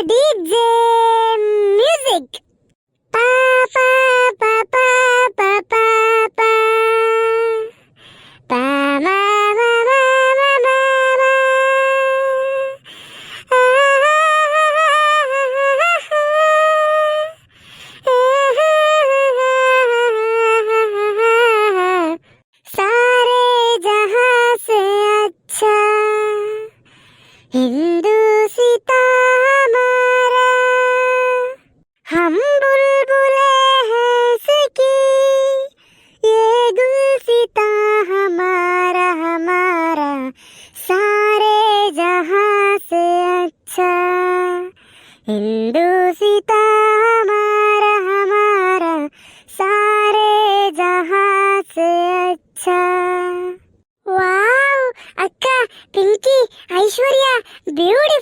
DJ Music. Pa.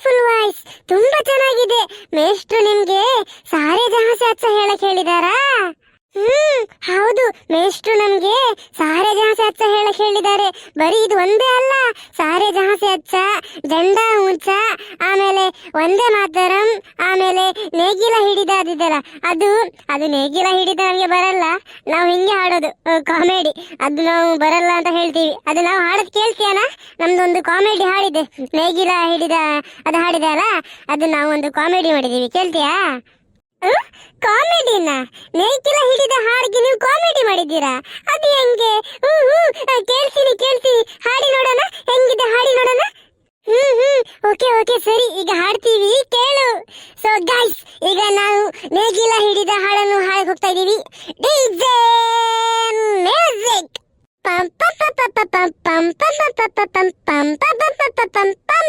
Beautiful voice ತುಂಬಾ ಚೆನ್ನಾಗಿದೆ. ಮೇಷ್ಟ್ರು ನಿಮ್ಗೆ ಸಾರೆ ಜಹಾಸಿ ಅಚ್ಚ ಹೇಳಕ್ ಹೇಳಿದಾರಾ? ಹ್ಮ್, ಹೌದು. ಮೇಷ್ಟ್ರು ನಮ್ಗೆ ಸಾರೆ ಜಾಸೆ ಅಚ್ಚ ಹೇಳಕ್ ಹೇಳಿದ್ದಾರೆ ಬರೀ ಇದು ಒಂದೇ ಅಲ್ಲ. ಸಾರೆ ಜಾಸೆ ಅಚ್ಚ, ಜಂಡ ಹುಂಚ ಆಮೇಲೆ ಒಂದೇ ಮಾತರಂ, ಆಮೇಲೆ ನೇಗಿಲ ಹಿಡಿದಾದಿದಲ್ಲ ಅದು ಅದು ನೇಗಿಲ ಹಿಡಿದ ನಮ್ಗೆ ಬರಲ್ಲ. ನಾವು ಹಿಂಗೆ ಹಾಡೋದು ಕಾಮಿಡಿ. ಅದು ನಾವು ಬರಲ್ಲ ಅಂತ ಹೇಳ್ತೀವಿ. ಅದು ನಾವು ಹಾಡೋದು ನಮ್ದು ಒಂದು ಕಾಮಿಡಿ ಹಾಡಿದೆ. ನೇಗಿಲ ಹಿಡಿದ, ಅದು ಹಾಡಿದೆ ಅದು ನಾವು ಒಂದು ಕಾಮಿಡಿ ಮಾಡಿದೀವಿ. ಕೇಳ್ತೀಯಾ? ಕಾಮಿಡಿನ ನೈಕಿಲ ಹಿಡಿದ ಹಾಡಿಗೆ ನೀವು ಕಾಮಿಡಿ ಮಾಡಿದ್ದೀರಾ ಅದು ಹೆಂಗೆ ಹ್ಮ್ ಹ್ಮ್ ಕೇಳ್ತೀನಿ ಕೇಳ್ತೀನಿ ಹಾಡಿ ನೋಡೋಣ ಹೆಂಗಿದೆ ಹಾಡಿ ನೋಡೋಣ ಹ್ಮ್ ಹ್ಮ್ ಓಕೆ ಓಕೆ ಸರಿ ಈಗ ಹಾಡ್ತೀವಿ ಕೇಳು ಸೊ ಗೈಸ್ ಈಗ ನಾವು ನೇಗಿಲ ಹಿಡಿದ ಹಾಡನ್ನು ಹಾಡಕ್ ಹೋಗ್ತಾ ಇದೀವಿ ಡಿಜೆ ಮ್ಯೂಸಿಕ್ ಪಂ ಪಂ ಪಂ ಪಂ ಪಂ ಪಂ ಪಂ ಪಂ ಪಂ ಪಂ ಪಂ ಪಂ ಪಂ ಪಂ ಪಂ ಪಂ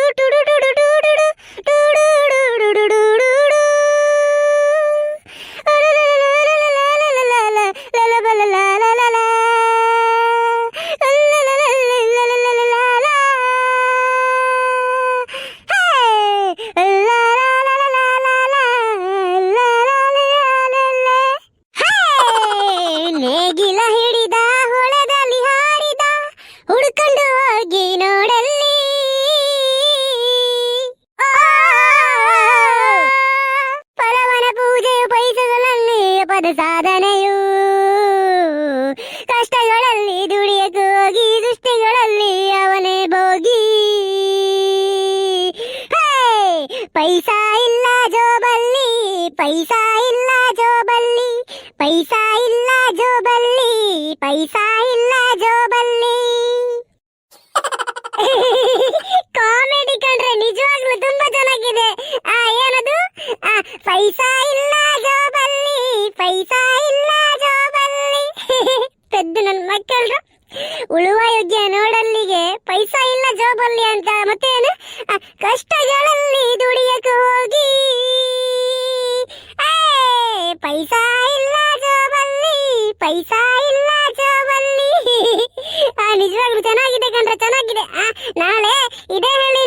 ಬಯಸುಗಳಲ್ಲಿ ಪದ ಸಾಧನೆಯು ಕಷ್ಟಗಳಲ್ಲಿ ದುಡಿಯಕ್ಕೆ ಹೋಗಿ ದೃಷ್ಟಿಗಳಲ್ಲಿ ಅವನೇ ಭೋಗಿ ಹೇ! ಪೈಸಾ ಇಲ್ಲ ಜೋಬಲ್ಲಿ, ಪೈಸಾ ಇಲ್ಲ ಜೋಬಲ್ಲಿ, ಪೈಸಾ ಇಲ್ಲ ಜೋಬಲ್ಲಿ, ಪೈಸಾ ಇಲ್ಲ ಯೋಗ್ಯ ನೋಡಲ್ಲಿಗೆ ಪೈಸಾ ಇಲ್ಲ ಜೋಬಲ್ಲಿ ಅಂತ ಮತ್ತೇನು? ಕಷ್ಟಗಳಲ್ಲಿ ದುಡಿಯಕ್ಕೆ ಹೋಗಿ. ಪೈಸಾ ಇಲ್ಲ ಜೋಬಲ್ಲಿ ಪೈಸಾ ಇಲ್ಲ ಜೋಬಲ್ಲಿ ನಿಜವಾಗ್ಲೂ ಚೆನ್ನಾಗಿದೆ ಕಣ್ರೆ, ಚೆನ್ನಾಗಿದೆ. ನಾಳೆ ಇದೇ ಹೇಳಿ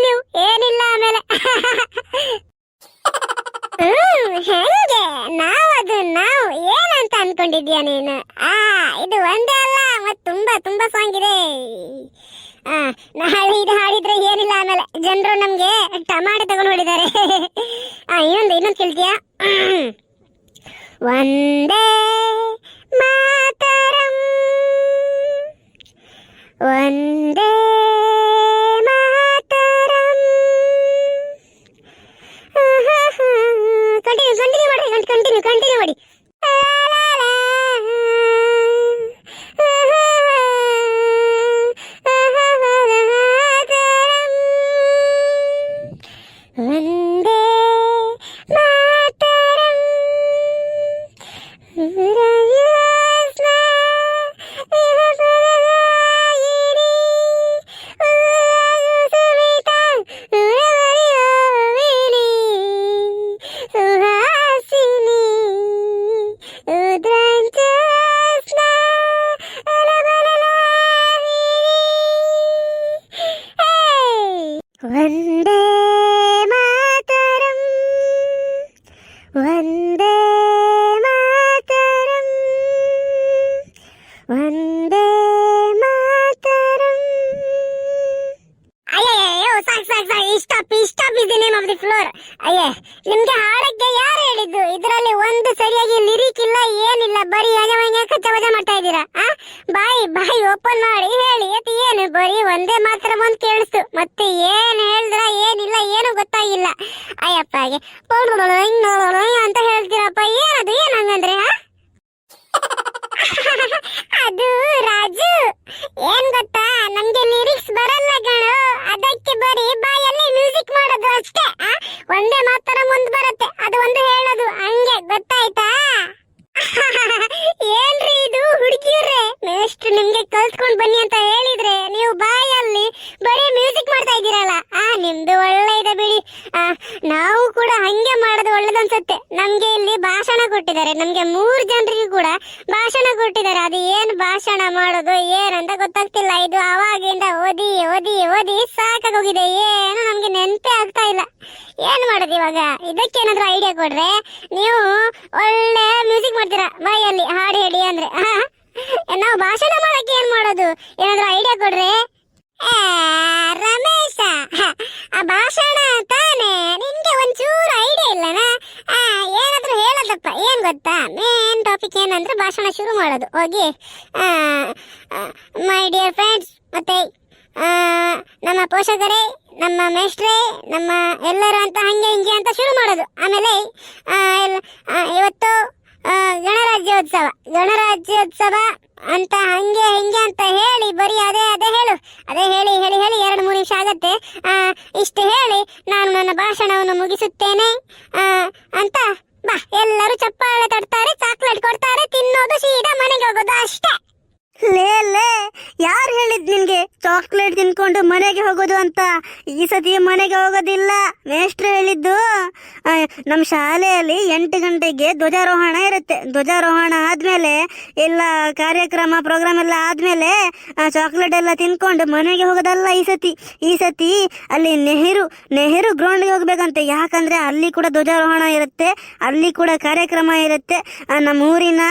വന്ദേ മാതരം. വന്ദേ മാതരം. കണ്ടിന്യൂ കണ്ടിന്യൂ പാടി. കണ്ടിന്യൂ കണ്ടിന്യൂ പാടി. വന്ദേ മാതരം. വന്ദേ ಬಾಯಿ ಬಾಯಿ ಓಪನ್ ಮಾಡಿ ಹೇಳಿ. ಅತ್ ಏನು ಬರೀ ಒಂದೇ ಮಾತ್ರ ಬಂದು ಕೇಳಿಸ್ತು. ಮತ್ತೆ ಏನು ಹೇಳಿದ್ರ, ಏನಿಲ್ಲ, ಏನು ಗೊತ್ತಾಗಿಲ್ಲ. ಅಯ್ಯಪ್ಪಗೆ ಅಂತ ಹೇಳ್ತೀರಪ್ಪ ಏನದು ಏನ್ ಹಂಗಂದ್ರೆ ಅದು ರಾಜು ಏನ್ ಗೊತ್ತಾ ನಮ್ಗೆ ಲಿರಿಕ್ಸ್ ಬರಲ್ಲ ಕಣೋ ಅದಕ್ಕೆ ಬರೀ ಬಾಯಲ್ಲಿ ಮ್ಯೂಸಿಕ್ ಮಾಡೋದು ಅಷ್ಟೇ ಆ? ಒಂದೇ ಮಾತ್ರ ಮುಂದ್ ಬರುತ್ತೆ ಅದು ಒಂದು ಹೇಳೋದು ಹಂಗೆ ಗೊತ್ತಾಯ್ತಾ ಏನ್ರಿ ಇದು ಹುಡುಗಿಯವ್ರೆ ಎಷ್ಟು ನಿಮ್ಗೆ ಕಲ್ತ್ಕೊಂಡ್ ಬನ್ನಿ ಅಂತ ಹೇಳಿದ್ರೆ ನೀವು ಬಾಯಲ್ಲಿ ಬರೀ ಮ್ಯೂಸಿಕ್ ಮಾಡ್ತಾ ಇದ್ದೀರಲ್ಲ ಆ ನಿಮ್ದು ಒಳ್ಳೆ ಇದೆ ಬಿಡಿ ಆ, ನಾವು ಕೂಡ ಹಂಗೆ ಮಾಡೋದು ಒಳ್ಳೇದನ್ಸುತ್ತೆ. ನಮ್ಗೆ ಇಲ್ಲಿ ಭಾಷಣ ಕೊಟ್ಟಿದ್ದಾರೆ. ನಮ್ಗೆ ಮೂರ್ ಜನರಿಗೂ ಕೂಡ ಭಾಷಣ ಕೊಟ್ಟಿದ್ದಾರೆ. ಅದು ಏನ್ ಭಾಷಣ ಮಾಡೋದು, ಏನಂತ ಗೊತ್ತಾಗ್ತಿಲ್ಲ. ಇದು ಅವಾಗಿಂದ ಓದಿ ಓದಿ ಓದಿ ಸಾಕಾಗೋಗಿದೆ. ಏನು ನಮ್ಗೆ ನೆನಪೇ ಆಗ್ತಾ ಇಲ್ಲ. ಏನ್ ಮಾಡೋದು ಇವಾಗ? ಇದಕ್ಕೇನಾದ್ರೂ ಐಡಿಯಾ ಕೊಡ್ರೆ ನೀವು ಒಳ್ಳೆ ಮ್ಯೂಸಿಕ್ ಮಾಡ್ತೀರಾ? ಬಾಯಲ್ಲಿ ಹಾಡು ಹೇಳಿ ಅಂದ್ರೆ. ನಾವು ಭಾಷಣ ಮಾಡಕ್ಕೆ ಏನ್ ಮಾಡೋದು? ಏನಾದ್ರು ಐಡಿಯಾ ಕೊಡ್ರೆ ರಮೇಶ ಆ ಭಾಷಣ ತಾನೇ ನಿನ್ಗೆ ಒಂಚೂರು ಐಡಿಯಾ ಇಲ್ಲನ? ಆ, ಏನಾದ್ರೂ ಹೇಳೋದಪ್ಪ. ಏನ್ ಗೊತ್ತಾ? ಮೇನ್ ಟಾಪಿಕ್ ಏನಂದ್ರೆ ಭಾಷಣ ಶುರು ಮಾಡೋದು. ಹೋಗಿ ಮೈ ಡಿಯರ್ ಫ್ರೆಂಡ್ಸ್ ಮತ್ತೆ ನಮ್ಮ ಪೋಷಕರೇ ನಮ್ಮ ಮೇಷ್ಟ್ರೇ ನಮ್ಮ ಎಲ್ಲರೂ ಅಂತ ಹಂಗೆ ಹಿಂಗೆ ಅಂತ ಶುರು ಮಾಡೋದು. ಆಮೇಲೆ ಇವತ್ತು ಗಣರಾಜ್ಯೋತ್ಸವ. ಗಣರಾಜ್ಯೋತ್ಸವ ಅಂತ ಹಂಗೆ ಹಿಂಗೆ ಅಂತ ಹೇಳಿ ಬರೀ ಅದೇ ಅದೇ ಹೇಳು. ಅದೇ ಹೇಳಿ ಹೇಳಿ ಹೇಳಿ ಎರಡು ಮೂರು ನಿಮಿಷ ಆಗತ್ತೆ. ಇಷ್ಟು ಹೇಳಿ ನಾನು ನನ್ನ ಭಾಷಣವನ್ನು ಮುಗಿಸುತ್ತೇನೆ. ಅಂತ ಬಾ. ಎಲ್ಲರೂ ಚಪ್ಪಾಳೆ ತಡ್ತಾರೆ ಚಾಕ್ಲೇಟ್ ಕೊಡ್ತಾರೆ, ತಿನ್ನೋದು ಸೀದಾ ಮನೆಗೆ ಹೋಗೋದು ಅಷ್ಟೇ. ಲೇ ಲೇ, ಯಾರು ಹೇಳಿದ್ ನಿನ್ಗೆ ಚಾಕ್ಲೇಟ್ ತಿನ್ಕೊಂಡು ಮನೆಗೆ ಹೋಗೋದು ಅಂತ? ಈ ಸತಿ ಮನೆಗೆ ಹೋಗೋದಿಲ್ಲ, ಮೇಷ್ಟ್ರು ಹೇಳಿದ್ದು. ನಮ್ಮ ಶಾಲೆಯಲ್ಲಿ ಎಂಟು ಗಂಟೆಗೆ ಧ್ವಜಾರೋಹಣ ಇರುತ್ತೆ. ಧ್ವಜಾರೋಹಣ ಆದ್ಮೇಲೆ, ಎಲ್ಲ ಕಾರ್ಯಕ್ರಮ ಪ್ರೋಗ್ರಾಮ್ ಎಲ್ಲ ಆದ್ಮೇಲೆ ಚಾಕ್ಲೇಟ್ ಎಲ್ಲ ತಿನ್ಕೊಂಡು ಮನೆಗೆ ಹೋಗೋದಲ್ಲ ಈ ಸತಿ. ಈ ಸತಿ ಅಲ್ಲಿ ನೆಹರು ನೆಹರು ಗ್ರೌಂಡ್ಗೆ ಹೋಗ್ಬೇಕಂತೆ. ಯಾಕಂದ್ರೆ ಅಲ್ಲಿ ಕೂಡ ಧ್ವಜಾರೋಹಣ ಇರುತ್ತೆ, ಅಲ್ಲಿ ಕೂಡ ಕಾರ್ಯಕ್ರಮ ಇರುತ್ತೆ. ನಮ್ಮ ಊರಿನ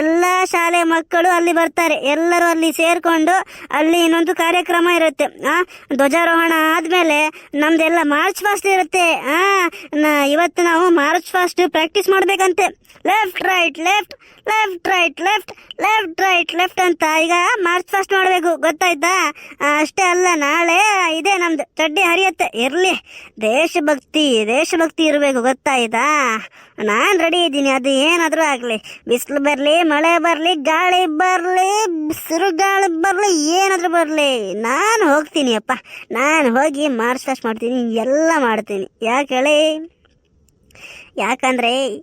ಎಲ್ಲ ಶಾಲೆ ಮಕ್ಕಳು ಅಲ್ಲಿ ಬರ್ತಾರೆ. ಎಲ್ಲರೂ ಅಲ್ಲಿ ಸೇರ್ಕೊಂಡು ಅಲ್ಲಿ ಇನ್ನೊಂದು ಕಾರ್ಯಕ್ರಮ ಇರುತ್ತೆ, ಆ, ಧ್ವಜಾರೋಹಣ ಆದ್ಮೇಲೆ ನಮ್ದೆಲ್ಲ ಮಾರ್ಚ್ ಫಾಸ್ಟ್ ಇರುತ್ತೆ, ಆ ಇವತ್ತು ನಾವು march fast practice ಮಾಡ್ಬೇಕಂತೆ. Left right left left right left left right left ಅಂತ. ಈಗ ಮಾರ್ಚ್ ಫಸ್ಟ್ ಮಾಡಬೇಕು ಗೊತ್ತಾಯ್ತಾ? ಅಷ್ಟೇ ಅಲ್ಲ, ನಾಳೆ ಇದೆ ನಮ್ದು. ಚಡ್ಡಿ ಹರಿಯತ್ತೆ. ಇರ್ಲಿ. ದೇಶಭಕ್ತಿ ದೇಶಭಕ್ತಿ ಇರಬೇಕು, ಗೊತ್ತಾಯ್ತಾ? ನಾನು ರೆಡಿ ಇದ್ದೀನಿ. ಅದು ಏನಾದರೂ ಆಗಲಿ. ಬಿಸಿಲು ಬರಲಿ, ಮಳೆ ಬರಲಿ, ಗಾಳಿ ಬರಲಿ ಬಿಸಿರು ಗಾಳಿ ಬರಲಿ, ಏನಾದರೂ ಬರಲಿ. ನಾನು ಹೋಗ್ತೀನಿ, ಅಪ್ಪ. ನಾನು ಹೋಗಿ ಮಾರ್ಚ್ ಫಸ್ಟ್ ಮಾಡ್ತೀನಿ, ಎಲ್ಲ ಮಾಡ್ತೀನಿ. ಯಾಕೆ ಹೇಳಿ? ಯಾಕಂದ್ರೆ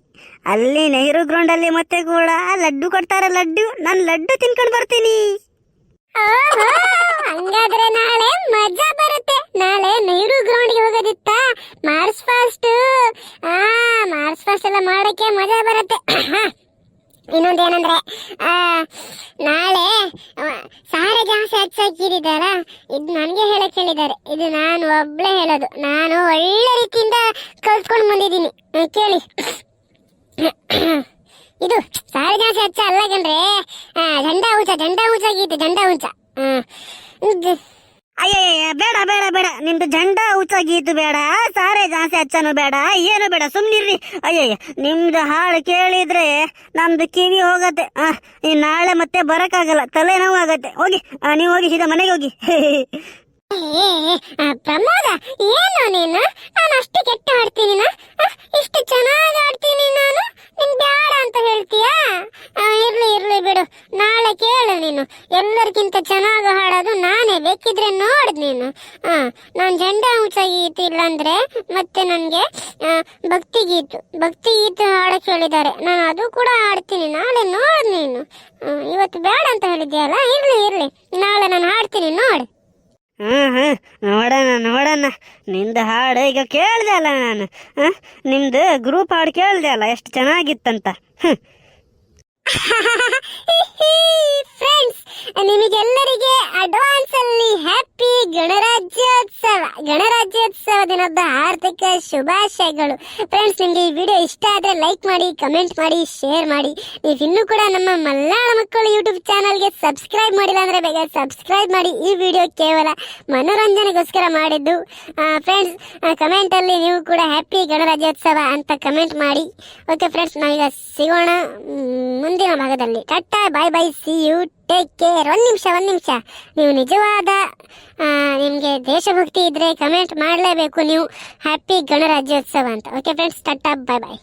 ಅಲ್ಲಿ ನೆಹರು ಗ್ರೌಂಡಲ್ಲಿ ಮತ್ತೆ ಕೂಡ ಲಡ್ಡು ಕೊಡ್ತಾರೆ ಲಡ್ಡು. ನಾನು ಲಡ್ಡು ತಿನ್ಕೊಂಡು ಬರ್ತೀನಿ. ಹಂಗಾದ್ರೆ ನಾಳೆ ಮಜಾ ಬರುತ್ತೆ. ನಾಳೆ ನೆಹರು ಗ್ರೌಂಡ್ಗೆ ಹೋಗೋದಿತ್ತ? ಮಾರ್ಚ್ ಫಾಸ್ಟ್ ಆ ಮಾರ್ಚ್ ಫಾಸ್ಟ್ ಎಲ್ಲ ಮಾಡಕ್ಕೆ ಮಜಾ ಬರುತ್ತೆ. ಇನ್ನೊಂದೇನಂದ್ರೆ ನಾಳೆ ಆ, ಸಾರೆ ಇದು ನನಗೆ ಹೇಳಕ್ ಹೇಳಿದ್ದಾರೆ. ಇದು ನಾನು ಒಬ್ಳೆ ಹೇಳೋದು. ನಾನು ಒಳ್ಳೆ ರೀತಿಯಿಂದ ಕಲ್ತ್ಕೊಂಡು ಬಂದಿದ್ದೀನಿ. ಕೇಳಿ. ಇದು ಸಾರೆ ಜಾಸ್ತಿ ಹಚ್ಚ ಅಲ್ಲ ಕಣ್ರೆ ಜಂಡ ಹುಂಚ ಜಂಡ ಉಂಚಾಗಿತ್ತು ಜಂಡ ಉಂಚ ಅಯ್ಯಯ್ಯ ಬೇಡ ಬೇಡ ಬೇಡ. ನಿಮ್ದು ಜಂಡ ಉಚ್ಚಾಗೀತು ಬೇಡ. ಸಾರೆ ಜಾಸ್ತಿ ಹಚ್ಚನು ಬೇಡ. ಏನು ಬೇಡ, ಸುಮ್ನಿರ್ರಿ. ಅಯ್ಯಯ್ಯ, ನಿಮ್ದು ಹಾಳು ಕೇಳಿದ್ರೆ ನಮ್ದು ಕಿವಿ ಹೋಗತ್ತೆ. ನಾಳೆ ಮತ್ತೆ ಬರಕ್ಕಾಗಲ್ಲ. ತಲೆನೋವು ಆಗತ್ತೆ ಹೋಗಿ ನೀವು ಹೋಗಿ ಸೀದಾ ಮನೆಗೆ ಹೋಗಿ. ಪ್ರಮೋದ, ಏನು ನೀನು? ನಾನು ಅಷ್ಟು ಕೆಟ್ಟ ಆಡ್ತೀನಿ ಚೆನ್ನಾಗಿ ಆಡ್ತೀನಿ ನಾನು ನಿನ್ ಬ್ಯಾಡ ಅಂತ ಹೇಳ್ತೀಯಾ ಆ, ಇರ್ಲಿ ಇರ್ಲಿ ಬಿಡು ನಾಳೆ ಕೇಳು ನೀನು ಎಲ್ಲರಿಗಿಂತ ಚೆನ್ನಾಗಿ ಹಾಡೋದು ನಾನೇ ಬೇಕಿದ್ರೆ ನೋಡ್ ನೀನು ಆ, ನಾನ್ ಜಂಡ ಉಚ್ಚಾಗೀತು ಇಲ್ಲಾಂದ್ರೆ ಮತ್ತೆ ನನಗೆ ಭಕ್ತಿ ಗೀತು ಭಕ್ತಿ ಗೀತು ಹಾಡಕ್ ಹೇಳಿದ್ದಾರೆ ನಾನು ಅದು ಕೂಡ ಆಡ್ತೀನಿ. ನಾಳೆ ನೋಡು ನೀನು. ಇವತ್ತು ಬೇಡ ಅಂತ ಹೇಳಿದ್ಯಲ್ಲ ಇರ್ಲಿ ಇರ್ಲಿ. ನಾಳೆ ನಾನು ಹಾಡ್ತೀನಿ ನೋಡ್. ಹ್ಮ್ ಹ್ಮ್. ನೋಡೋಣ ನೋಡೋಣ ನಿಂದು ಹಾಡು ಈಗ ಕೇಳ್ದೆ ಅಲ್ಲ ನಾನು. ನಿಮ್ದು ಗ್ರೂಪ್ ಹಾಡು ಕೇಳ್ದೆ ಅಲ್ಲ ಎಷ್ಟು ಚೆನ್ನಾಗಿತ್ತಂತ. ಫ್ರೆಂಡ್ಸ್ ನಿಮಗೆಲ್ಲರಿಗೆ ಅಡ್ವಾನ್ಸ್ ಅಲ್ಲಿ ಹ್ಯಾಪಿ ಗಣರಾಜ್ ಗಣರಾಜ್ಯ ಗಣರಾಜ್ಯೋತ್ಸವ ದಿನದ ಆರ್ಥಿಕ ಶುಭಾಶಯಗಳು. ಫ್ರೆಂಡ್ಸ್ ನಿಮ್ಗೆ ಈ ವಿಡಿಯೋ ಇಷ್ಟ ಆದ್ರೆ ಲೈಕ್ ಮಾಡಿ ಕಮೆಂಟ್ ಮಾಡಿ ಶೇರ್ ಮಾಡಿ. ನೀವು ಇನ್ನೂ ಕೂಡ ನಮ್ಮ ಮಲ್ನಾಡ ಮಕ್ಕಳು ಯೂಟ್ಯೂಬ್ ಚಾನಲ್ಗೆ ಸಬ್ಸ್ಕ್ರೈಬ್ ಮಾಡಿಲ್ಲ ಅಂದ್ರೆ ಬೇಗ ಸಬ್ಸ್ಕ್ರೈಬ್ ಮಾಡಿ. ಈ ವಿಡಿಯೋ ಕೇವಲ ಮನೋರಂಜನೆಗೋಸ್ಕರ ಮಾಡಿದ್ದು. ಫ್ರೆಂಡ್ಸ್ ಕಮೆಂಟ್ ಅಲ್ಲಿ ನೀವು ಕೂಡ ಹ್ಯಾಪಿ ಗಣರಾಜ್ಯೋತ್ಸವ ಅಂತ ಕಮೆಂಟ್ ಮಾಡಿ. ಓಕೆ ಫ್ರೆಂಡ್ಸ್ ನಾವೀಗ ಸಿಗೋಣ ಮುಂದಿನ ಭಾಗದಲ್ಲಿ. Tata bye bye see you take care ಒಂದು ನಿಮಿಷ ಒಂದು ನಿಮಿಷ. ನೀವು ನಿಜವಾದ ನಿಮಗೆ ದೇಶಭಕ್ತಿ ಇದ್ದರೆ ಕಮೆಂಟ್ ಮಾಡಲೇಬೇಕು ನೀವು. ಹ್ಯಾಪಿ ಗಣರಾಜ್ಯೋತ್ಸವ ಅಂತ. Okay friends tata bye bye